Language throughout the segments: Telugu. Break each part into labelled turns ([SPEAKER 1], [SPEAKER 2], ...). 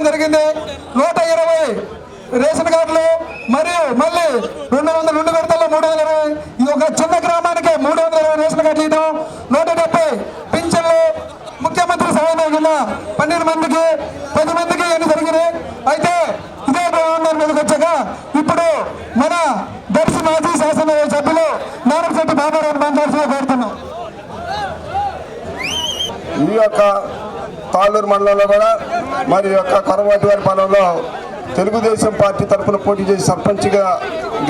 [SPEAKER 1] చేయడం జరిగింది. నూట ఇరవై రేషన్ కార్డులు మరియు మళ్ళీ రెండు వందల రెండు విడతల్లో మూడు వందల ఇరవై. ఈ ఒక చిన్న గ్రామానికి మూడు వందల ఇరవై రేషన్ కార్డులు ఇవ్వడం. నూట డెబ్బై పింఛన్లు. ముఖ్యమంత్రి సహాయం కింద పన్నెండు మందికి పది మందికి ఎన్ని జరిగినాయి. అయితే ఇదే ప్రభుత్వం మీదకి వచ్చాక ఇప్పుడు మన దర్శి మాజీ శాసన సభ్యులు నారాయణశెట్టి బాబారావు మాట్లాడుతూ కోరుతున్నాం.
[SPEAKER 2] ఈ యొక్క తాళ్ళూరు మండలంలో కూడా మరి యొక్క కొరవాటి వారి పాలనలో తెలుగుదేశం పార్టీ తరఫున పోటీ చేసి సర్పంచ్గా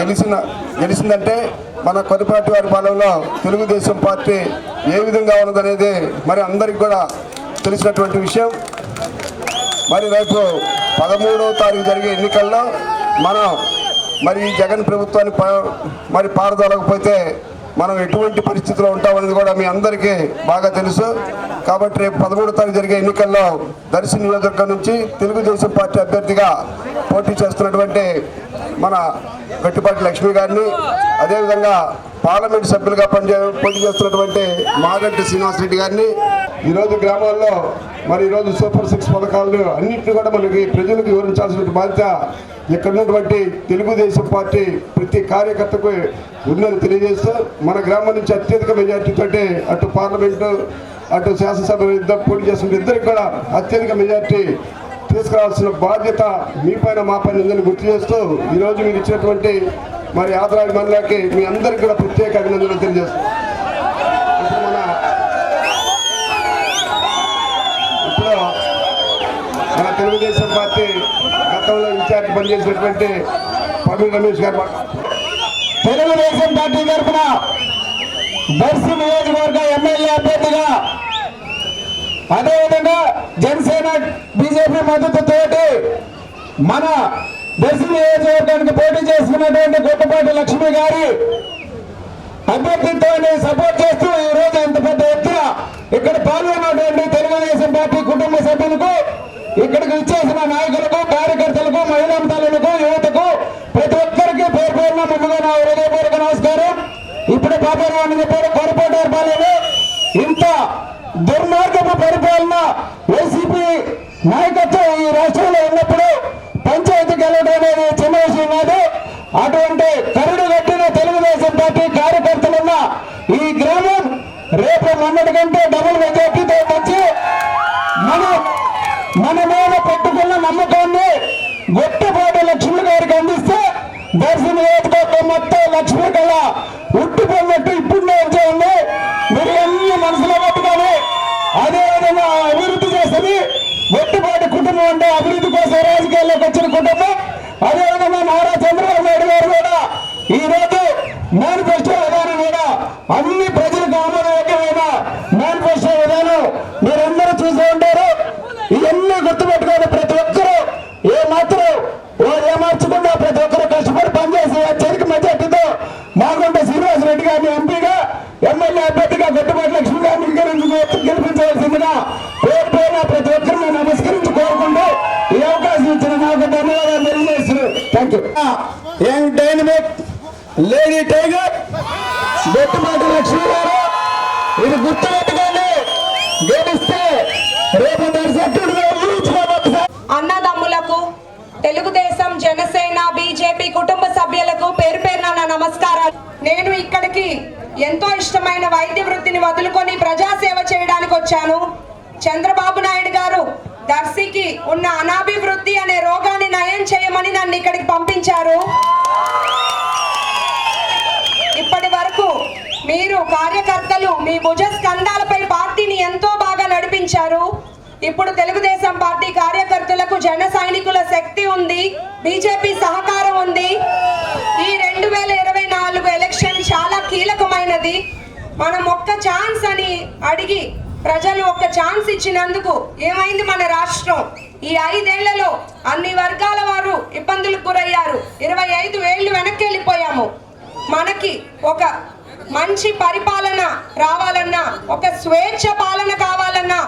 [SPEAKER 2] గెలిచిన గెలిచిందంటే మన కొరిపాటి వారి పాలనలో తెలుగుదేశం పార్టీ ఏ విధంగా ఉన్నదనేది మరి అందరికీ కూడా తెలిసినటువంటి విషయం. మరి రేపు పదమూడవ తారీఖు జరిగే ఎన్నికల్లో మనం మరి ఈ జగన్ ప్రభుత్వాన్ని మరి పారదోలకపోతే మనం ఎటువంటి పరిస్థితిలో ఉంటామనేది కూడా మీ అందరికీ బాగా తెలుసు. కాబట్టి రేపు పదమూడో తారీఖు జరిగే ఎన్నికల్లో దర్శి నియోజకవర్గం నుంచి తెలుగుదేశం పార్టీ అభ్యర్థిగా పోటీ చేస్తున్నటువంటి మన గట్టిపాటి లక్ష్మి గారిని అదేవిధంగా పార్లమెంట్ సభ్యులుగా పనిచే పోటీ చేస్తున్నటువంటి మాగంటి శ్రీనివాసరెడ్డి గారిని ఈరోజు గ్రామాల్లో మరి ఈరోజు సూపర్ సిక్స్ పథకాలను అన్నింటినీ కూడా మనకి ప్రజలకు వివరించాల్సిన బాధ్యత ఇక్కడ ఉన్నటువంటి తెలుగుదేశం పార్టీ ప్రతి కార్యకర్తకు ఉన్నది తెలియజేస్తూ మన గ్రామం నుంచి అత్యధిక మెజార్టీతో అటు పార్లమెంటు అటు శాసనసభ పోటీ చేస్తున్న ఇద్దరికి కూడా అత్యధిక మెజార్టీ తీసుకురావాల్సిన బాధ్యత మీ పైన మా పైన ఉందని గుర్తు చేస్తూ ఈరోజు మీరు ఇచ్చినటువంటి మరి ఆదరాజు మండలాకి మీ అందరికీ కూడా ప్రత్యేక అభినందనలు తెలియజేస్తున్నాం. ఇప్పుడు మన ఇప్పుడు మన తెలుగుదేశం పార్టీ గతంలో ఇన్ఛార్జ్ పనిచేసినటువంటి పవన్ రమేష్ గారు.
[SPEAKER 1] తెలుగుదేశం పార్టీ తరఫున దర్శి నియోజకవర్గ ఎమ్మెల్యే అభ్యర్థిగా అదేవిధంగా జనసేన బీజేపీ మద్దతుతోటి మన దర్శి నియోజకవర్గానికి పోటీ చేసుకున్నటువంటి గొప్పపాటి లక్ష్మి గారి అభ్యర్థిత్వాన్ని సపోర్ట్ చేస్తూ ఈ రోజు ఇంత పెద్ద ఎత్తున ఇక్కడ పాల్గొన్నటువంటి తెలుగుదేశం పార్టీ కుటుంబ సభ్యులకు ఇక్కడికి ఇచ్చేసిన నాయకులకు కార్యకర్తలకు మహిళా తల్లులకు యువతకు ప్రతి ఒక్కరికి పేరు పేరున ముందుగా నా హృదయపూర్వక నమస్కారం. ఇప్పుడు పాపరావు చెప్పారు కొరపాటు ఏర్పాలేదు ఇంత దుర్మార్గపు పరిపాలన వైసీపీ నాయకత్వం ఈ రాష్ట్రంలో ఉన్నప్పుడు పంచాయతీ వెళ్ళడం అనేది చిన్న విషయం కాదు. అటువంటి కరుడు కట్టిన తెలుగుదేశం పార్టీ కార్యకర్తలున్న ఈ గ్రామం రేపు మొన్నటి కంటే డబుల్ మెజార్టీతో మంచి మనం మన మీద పెట్టుకున్న నమ్మకాన్ని గొప్పపాటి లక్ష్మి గారికి అందిస్తే దర్శన నియోజకవర్గం మొత్తం లక్ష్మి కళ ఉట్టిపోయినట్టు ఇప్పుడు నేర్చే ఉంది. మీరు అన్ని మనసులో పెట్టుకొని అదే విధంగా అభివృద్ధి చేస్తుంది. గొట్టిపాటి కుటుంబం అంటే అభివృద్ధి కోసం రాజకీయాల్లోకి వచ్చిన కుటుంబం. అదే విధంగా నారా చంద్రబాబు నాయుడు గారు కూడా ఈ రోజు మేనిఫెస్టో విధానం కూడా అన్ని ప్రజలకు ఆమోదయోగ్యమైన మేనిఫెస్టో విధానం మీరందరూ చూసే ఉంటారు. ఇవన్నీ గుర్తుపెట్టుకోవాలి ప్రతి ఒక్క ఏ మాత్రం వారు ఏమార్చకుండా ప్రతి ఒక్కరూ కష్టపడి పనిచేసి అత్యధిక మెజార్టీతో మాగుంట శ్రీనివాస రెడ్డి గారిని ఎంపీగా ఎమ్మెల్యే అభ్యర్థిగా గట్టుబాటి లక్ష్మి గారిని గెలిపించ- గెలిపించవలసిందిగా పేరు పేరున ప్రతి ఒక్కరిని నమస్కరించి కోరుకుంటూ ఈ అవకాశం ఇచ్చిన నాకు ధన్యవాదాలు తెలియజేస్తున్నాను thank you young dynamic lady tiger బొట్టుమాట Lakshmi గారు? ఇది గుర్తుపెట్టుకోండి. గెలిస్తే రేపు దర్శకుడిగా
[SPEAKER 3] అన్నదమ్ములకు తెలుగుదేశం జనసేన బీజేపీ కుటుంబ సభ్యులకు పేరు పేరున నా నమస్కారాలు. నేను ఇక్కడికి ఎంతో ఇష్టమైన వైద్య వృత్తిని వదులుకొని ప్రజాసేవ చేయడానికి వచ్చాను. చంద్రబాబు నాయుడు గారు దర్శికి ఉన్న అనాభివృద్ధి అనే రోగాన్ని నయం చేయమని నన్ను ఇక్కడికి పంపించారు. ఇప్పటి వరకు మీరు కార్యకర్తలు మీ భుజ స్కంధాలపై పార్టీని ఎంతో బాగా నడిపించారు. ఇప్పుడు తెలుగుదేశం పార్టీ కార్యకర్తలకు జన సైనికుల శక్తి ఉంది బీజేపీ సహకారం ఉంది. ఈ రెండు వేల ఇరవై నాలుగు ఎలక్షన్ చాలా కీలకమైనది. మనం ఒక్క ఛాన్స్ అని అడిగి ప్రజలు ఒక్క ఛాన్స్ ఇచ్చినందుకు ఏమైంది మన రాష్ట్రం? ఈ ఐదేళ్ళలో అన్ని వర్గాల వారు ఇబ్బందులకు గురయ్యారు. ఇరవై ఐదు ఏళ్ళు వెనక్కి వెళ్ళిపోయాము మనకి ఒక మంచి పరిపాలన రావాలన్నా ఒక స్వేచ్ఛ పాలన కావాలన్నా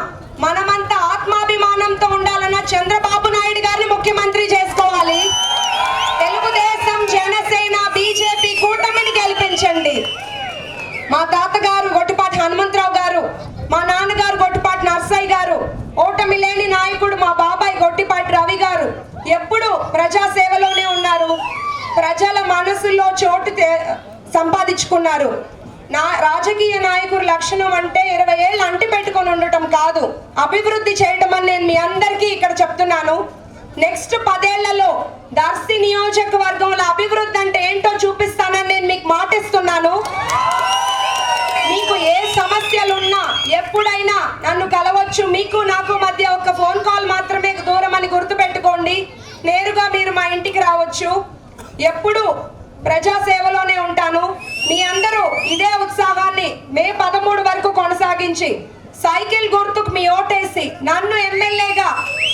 [SPEAKER 3] కాదు. అభివృద్ధి చేయడం అని నేను మీ అందరికీ ఇక్కడ చెప్తున్నాను. నెక్స్ట్ పదేళ్ళలో దర్శి నియోజకవర్గంలో అభివృద్ధి అంటే ఏంటో చూపిస్తానని నేను మీకు మాటిస్తున్నాను. మీకు ఏ సమస్యలున్నా ఎప్పుడైనా నన్ను కలవచ్చు. మీకు నాకు మధ్య ఒక ఫోన్ కాల్ మాత్రమే దూరం అని గుర్తుపెట్టుకోండి. నేరుగా మీరు మా ఇంటికి రావచ్చు. ఎప్పుడు ప్రజాసేవలోనే ఉంటాను. మీ అందరూ ఇదే ఉత్సాహాన్ని మే పదమూడు వరకు కొనసాగించి సైకిల్ గుర్తుకు మీ ఓటేసి నన్ను ఎమ్మెల్యేగా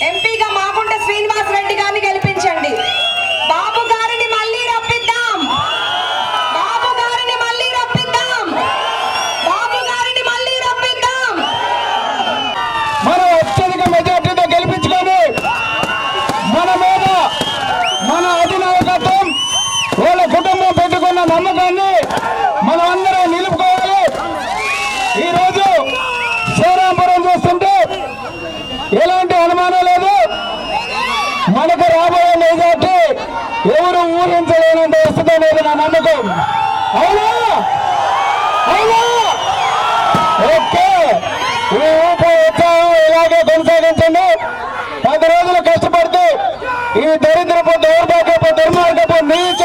[SPEAKER 3] ఎంపీగా మాగుంట శ్రీనివాస్ రెడ్డి గారిని గెలిపించండి. బాబు గారిని మళ్ళీ రప్పిద్దాం. బాబు గారిని మళ్ళీ రప్పిద్దాం. బాబు గారిని మళ్ళీ రప్పిద్దాం.
[SPEAKER 1] మన అత్యధిక మెజార్టీతో గెలిపించుకొని మన మీద మన అధినాయకత్వం వాళ్ళ కుటుంబం పెట్టుకున్న నమ్మకాన్ని నా నమ్మకం. అవునా? అవునా? ఓకే. ఇలాగే కొనసాగించండి. పది రోజులు కష్టపడుతూ ఈ దరిద్రపు దౌర్భాగ్యపు దుర్మార్గపు నీచ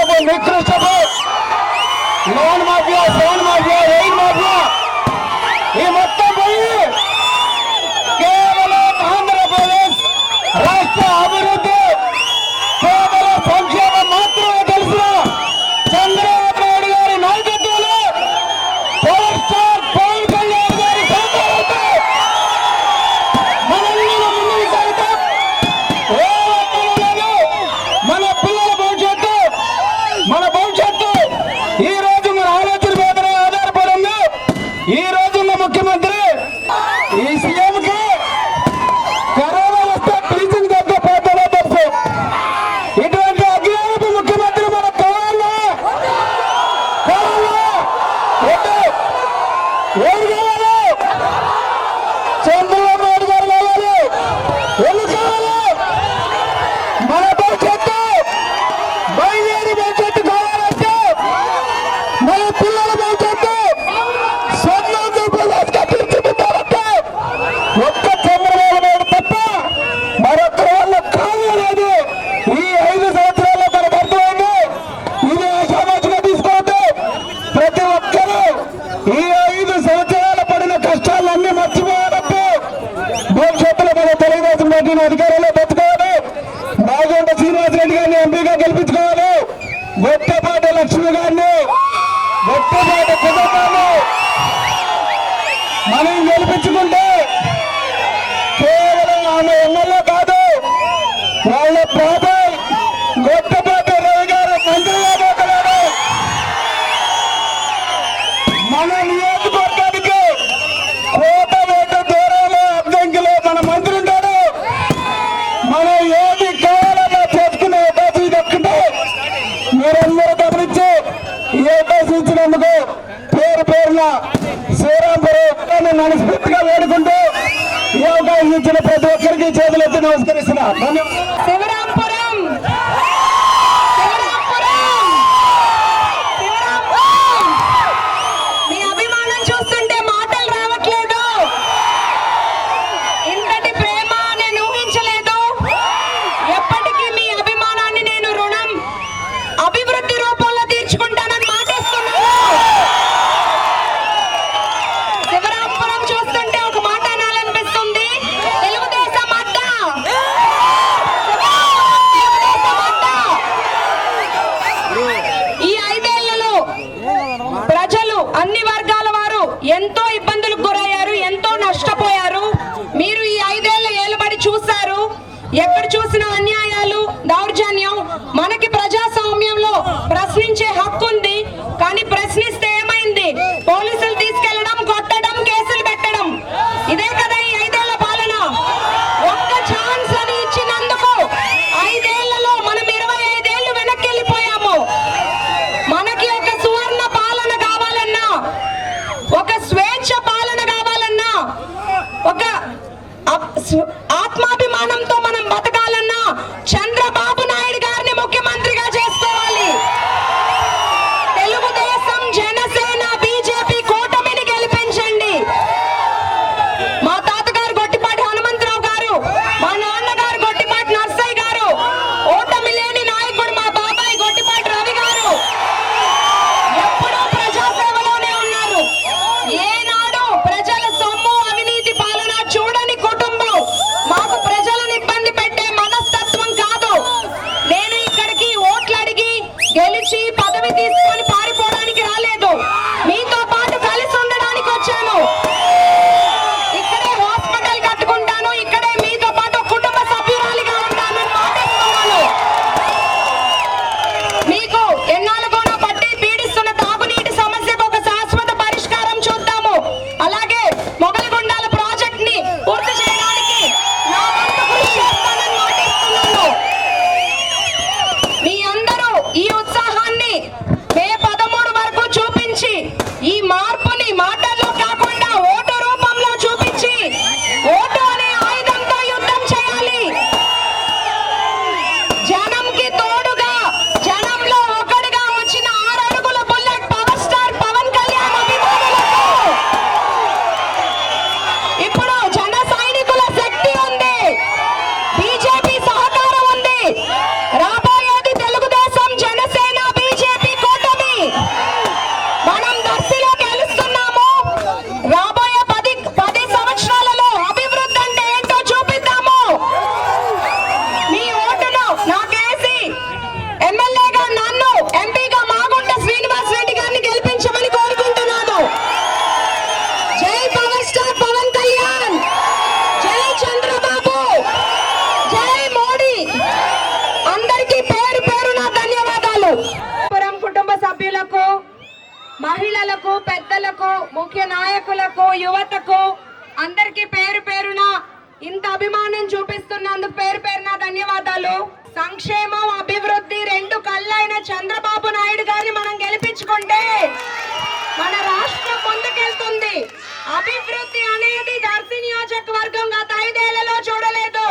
[SPEAKER 1] What? మనస్ఫూర్తిగా వేడుకుంటూ ఈ అవకాశం ఇచ్చిన ప్రతి ఒక్కరికి చేతులెత్తి నమస్కరిస్తున్నా. ధన్యవాదాలు.
[SPEAKER 3] ఒక స్వేచ్ఛ పాలన కావాలన్నా ఒక సంక్షేమం అభివృద్ధి రెండు కళ్ళైన చంద్రబాబు నాయుడు గారిని మనం గెలిపించుకుంటే మన రాష్ట్రం ముందుకెళ్తుంది అభివృద్ధి అనేది దర్శి నియోజకవర్గం గత ఐదేళ్ళలో చూడలేదు.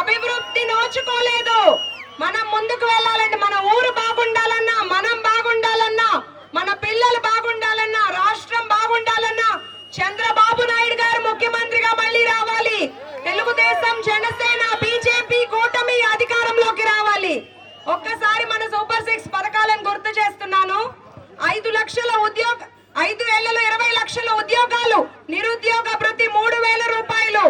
[SPEAKER 3] అభివృద్ధి నోచుకోలేదు. మనం ముందుకు వెళ్ళాలంటే మన ఊరు బాగుండాలన్నా మనం బాగుండాలన్నా మన పిల్లలు బాగుండాలన్నా రాష్ట్రం బాగుండాలన్నా చంద్రబాబు నాయుడు గారు ముఖ్యమంత్రిగా మళ్ళీ రావాలి. తెలుగుదేశం జనసేన ఒక్కసారి మన సూపర్ సిక్స్ పథకాలను గుర్తు చేస్తున్నాను. ఐదు లక్షల ఉద్యోగ ఐదు ఏళ్ళలో ఇరవై లక్షల ఉద్యోగాలు నిరుద్యోగ ప్రతి మూడు వేల రూపాయలు.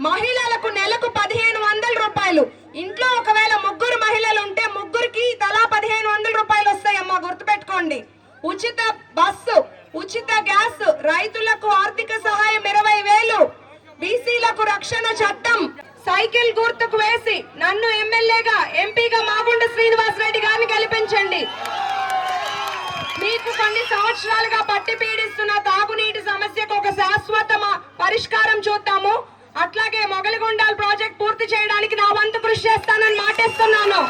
[SPEAKER 3] మహిళలకు నెలకు పదిహేను వందల రూపాయలు. ఇంట్లో ఒకవేళ ముగ్గురు మహిళలు ఉంటే ముగ్గురికి తలా పదిహేను వందల రూపాయలు వస్తాయమ్మా గుర్తుపెట్టుకోండి. ఉచిత బస్సు ఉచిత గ్యాస్ రైతులకు ఆర్థిక సహాయం ఇరవై వేలు. బీసీలకు రక్షణ చట్టం సైకిల్ గుర్తుకు వేసి నన్ను ఎమ్మెల్యేగా ఎంపీగా మాగుండ శ్రీనివాస్ రెడ్డి గారిని గెలిపించండి. మీకు కొన్ని సంవత్సరాలుగా పట్టి పీడిస్తున్న తాగునీటి సమస్యకు ఒక శాశ్వత పరిష్కారం చూద్దాము. అట్లాగే మొగలిగుండాల్ ప్రాజెక్ట్ పూర్తి చేయడానికి నా వంతు కృషి చేస్తానని మాటిస్తున్నాను.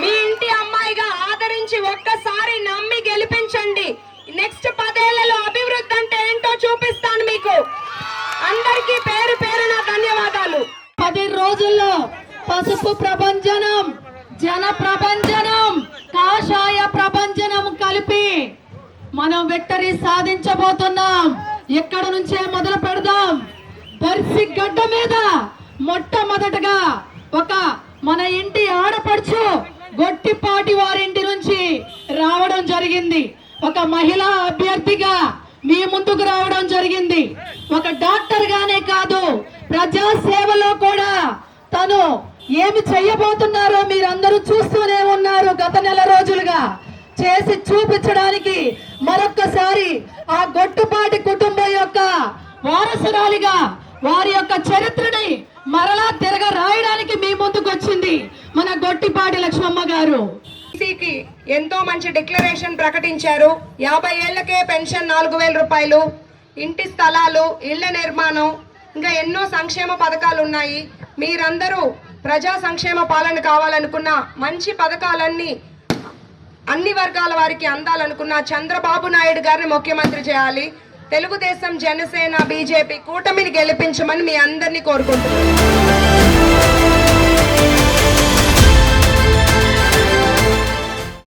[SPEAKER 3] మీ ఇంటి అమ్మాయిగా ఆదరించి ఒక్కసారి నమ్మి గెలిపించండి. నెక్స్ట్ పదేళ్ళలో అభివృద్ధి అంటే ఏంటో చూపిస్తాను మీకు అందరికీ పేరు పేరున ధన్యవాదాలు
[SPEAKER 4] పది రోజుల్లో పసుపు ప్రభంజనం జన ప్రభంజనం కాషాయ ప్రభంజనం కలిపి మనం విక్టరీ సాధించబోతున్నాం. ఎక్కడ నుంచే మొదలు పెడదాం? బర్సి గడ్డ మీద మొట్టమొదటగా ఒక మన ఇంటి ఆడపడుచు గొట్టిపాటి వారింటి నుంచి రావడం జరిగింది. ఒక మహిళా అభ్యర్థిగా మీ ముందుకు రావడం జరిగింది. ఒక డాక్టర్ గానే కాదు ప్రజా సేవలో కూడా తను ఏమి చెయ్యబోతున్నారో మీరందరూ చూస్తూనే ఉన్నారు గత నెల రోజులుగా. చేసి చూపించడానికి మరొక్కసారి ఆ గొట్టుపాటి కుటుంబం యొక్క వారసురాలిగా వారి యొక్క చరిత్రని మరలా తిరగ రాయడానికి మీ ముందుకు వచ్చింది మన గొట్టిపాటి లక్ష్మమ్మ గారు.
[SPEAKER 3] కి ఎంతో మంచి డిక్లరేషన్ ప్రకటించారు. యాభై ఏళ్ళకే పెన్షన్ నాలుగు వేల రూపాయలు ఇంటి స్థలాలు ఇళ్ళ నిర్మాణం ఇంకా ఎన్నో సంక్షేమ పథకాలు ఉన్నాయి. మీరందరూ ప్రజా సంక్షేమ పాలన కావాలనుకున్న మంచి పథకాలన్నీ అన్ని వర్గాల వారికి అందాలనుకున్న చంద్రబాబు నాయుడు గారిని ముఖ్యమంత్రి చేయాలి. తెలుగుదేశం జనసేన బీజేపీ కూటమిని గెలిపించమని మీ అందరినీ కోరుకుంటున్నాను.